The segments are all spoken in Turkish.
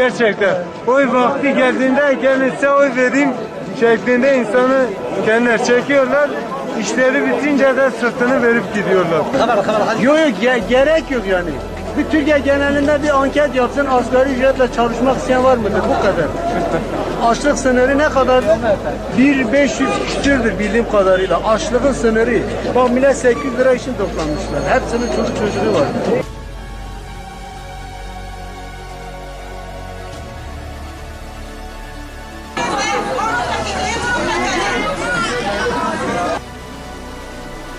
Gerçekten. Oy vakti geldiğinde gelin size oy vereyim şeklinde insanı kendiler çekiyorlar. İşleri bitince de sırtını verip gidiyorlar. Yok yok ge- gerek yok yani. Bir Türkiye genelinde bir anket yapsın asgari ücretle çalışmak isteyen var mıdır? Bu kadar. Açlık sınırı ne kadar? 1500 küsürdür bildiğim kadarıyla. Açlığın sınırı. Bak millet 800 lira için toplanmışlar. Hepsinin çocuk çocuğu var.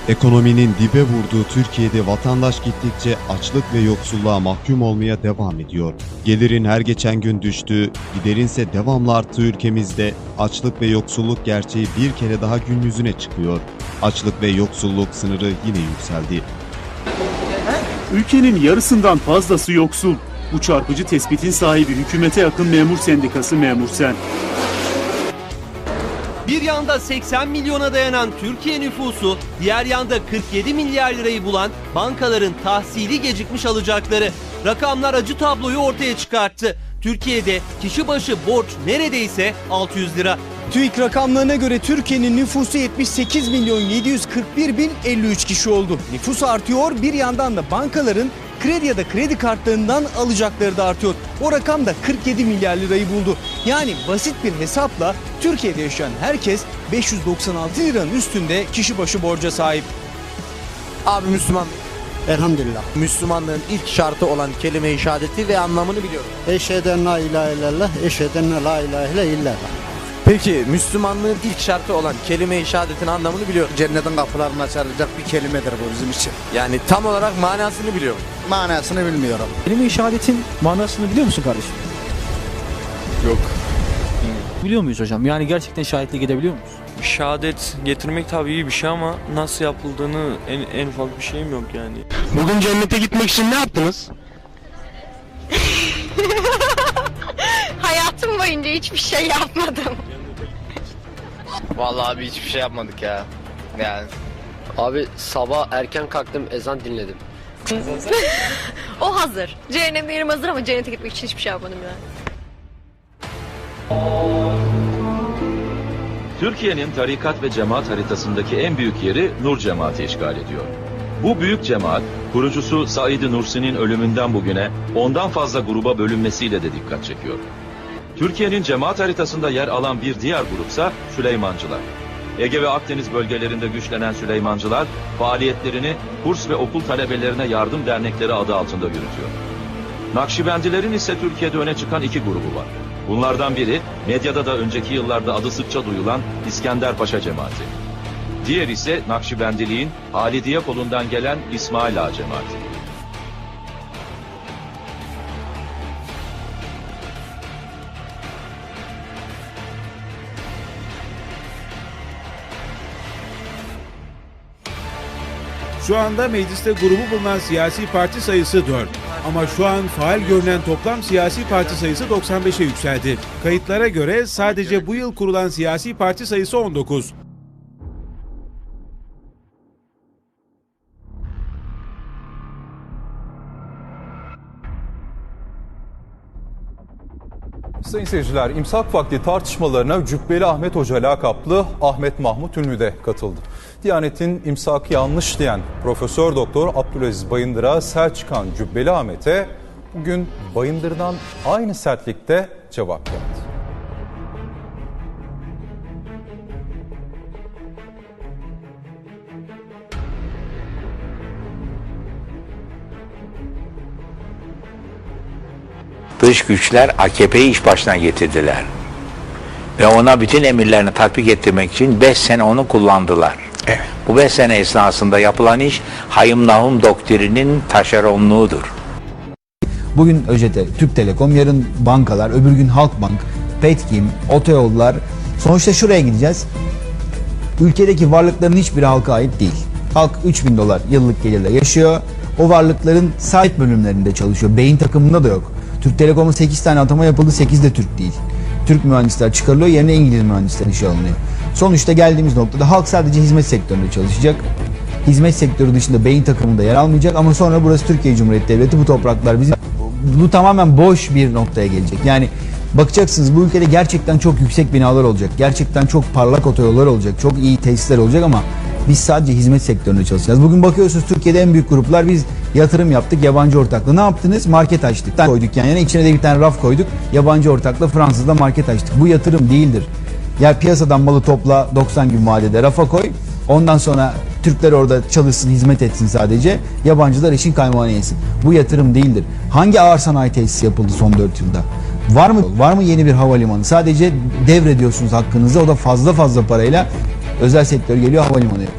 Ekonominin dibe vurduğu Türkiye'de vatandaş gittikçe açlık ve yoksulluğa mahkum olmaya devam ediyor. Gelirin her geçen gün düştüğü, giderinse devamlı arttığı ülkemizde açlık ve yoksulluk gerçeği bir kere daha gün yüzüne çıkıyor. Açlık ve yoksulluk sınırı yine yükseldi. Ülkenin yarısından fazlası yoksul. Bu çarpıcı tespitin sahibi hükümete yakın memur sendikası Memursen. Bir yanda 80 milyona dayanan Türkiye nüfusu, diğer yanda 47 milyar lirayı bulan bankaların tahsili gecikmiş alacakları. Rakamlar acı tabloyu ortaya çıkarttı. Türkiye'de kişi başı borç neredeyse 600 lira. TÜİK rakamlarına göre Türkiye'nin nüfusu 78 milyon 741 bin 53 kişi oldu. Nüfus artıyor bir yandan da bankaların kredi ya da kredi kartlarından alacakları da artıyor. O rakam da 47 milyar lirayı buldu. Yani basit bir hesapla Türkiye'de yaşayan herkes 596 liranın üstünde kişi başı borca sahip. Abi Müslüman. Elhamdülillah. Müslümanlığın ilk şartı olan kelime-i şehadeti ve anlamını biliyorum. Eşheden la ilahe illallah, eşheden la ilahe illallah. Peki Müslümanlığın ilk şartı olan kelime-i şehadetin anlamını biliyorum. Cennetin kapılarını açılacak bir kelimedir bu bizim için. Yani tam olarak manasını biliyorum. Manasını bilmiyorum. Kelime-i şehadetin manasını biliyor musun kardeşim? Yok. Biliyor muyuz hocam? Yani gerçekten şahitlik edebiliyor muyuz? Şehadet getirmek tabii iyi bir şey ama nasıl yapıldığını en, en ufak bir şeyim yok yani. Bugün cennete gitmek için ne yaptınız? Hayatım boyunca hiçbir şey yapmadım. Vallahi abi hiçbir şey yapmadık ya. Yani. Abi sabah erken kalktım ezan dinledim. O hazır. Cehennemde yerim hazır ama cennete gitmek için hiçbir şey yapmadım yani. Türkiye'nin tarikat ve cemaat haritasındaki en büyük yeri Nur Cemaati işgal ediyor. Bu büyük cemaat, kurucusu Said Nursi'nin ölümünden bugüne ondan fazla gruba bölünmesiyle de dikkat çekiyor. Türkiye'nin cemaat haritasında yer alan bir diğer grupsa Süleymancılar. Ege ve Akdeniz bölgelerinde güçlenen Süleymancılar, faaliyetlerini kurs ve okul talebelerine yardım dernekleri adı altında yürütüyor. Nakşibendilerin ise Türkiye'de öne çıkan iki grubu var. Bunlardan biri medyada da önceki yıllarda adı sıkça duyulan İskender Paşa cemaati. Diğer ise Nakşibendiliğin Halidiye kolundan gelen İsmail Ağa cemaati. Şu anda mecliste grubu bulunan siyasi parti sayısı 4. Ama şu an faal görünen toplam siyasi parti sayısı 95'e yükseldi. Kayıtlara göre sadece bu yıl kurulan siyasi parti sayısı 19. Sayın seyirciler, imsak vakti tartışmalarına Cübbeli Ahmet Hoca lakaplı Ahmet Mahmut Ünlü de katıldı. Diyanet'in imsakı yanlış diyen Profesör Doktor Abdülaziz Bayındır'a sert çıkan Cübbeli Ahmet'e bugün Bayındır'dan aynı sertlikte cevap geldi. Dış güçler AKP'yi iş başına getirdiler. Ve ona bütün emirlerini tatbik ettirmek için 5 sene onu kullandılar. Bu 5 sene esnasında yapılan iş Hayım Nahum doktrinin taşeronluğudur. Bugün ÖJT, Türk Telekom, yarın bankalar, öbür gün Halkbank, Petkim, otoyollar. Sonuçta şuraya gideceğiz. Ülkedeki varlıkların hiçbiri halka ait değil. Halk 3000 dolar yıllık gelirle yaşıyor. O varlıkların sahip bölümlerinde çalışıyor. Beyin takımında da yok. Türk Telekom'un 8 tane atama yapıldı, 8 de Türk değil. Türk mühendisler çıkarılıyor, yerine İngiliz mühendisler işe alınıyor. Sonuçta geldiğimiz noktada halk sadece hizmet sektöründe çalışacak. Hizmet sektörü dışında beyin takımında yer almayacak ama sonra burası Türkiye Cumhuriyeti Devleti, bu topraklar bizim. bu tamamen boş bir noktaya gelecek. Yani bakacaksınız bu ülkede gerçekten çok yüksek binalar olacak. Gerçekten çok parlak otoyollar olacak. Çok iyi tesisler olacak ama biz sadece hizmet sektöründe çalışacağız. Bugün bakıyorsunuz Türkiye'de en büyük gruplar biz yatırım yaptık yabancı ortaklığı. Ne yaptınız? Market açtık. Koyduk yan yana içine de bir tane raf koyduk. Yabancı ortakla Fransız'da market açtık. Bu yatırım değildir. Ya piyasadan malı topla 90 gün vadede rafa koy. Ondan sonra Türkler orada çalışsın, hizmet etsin sadece. Yabancılar işin kaymağını yesin. Bu yatırım değildir. Hangi ağır sanayi tesisi yapıldı son 4 yılda? Var mı var mı yeni bir havalimanı? Sadece devrediyorsunuz hakkınızı. O da fazla fazla parayla özel sektör geliyor havalimanı yapıyor.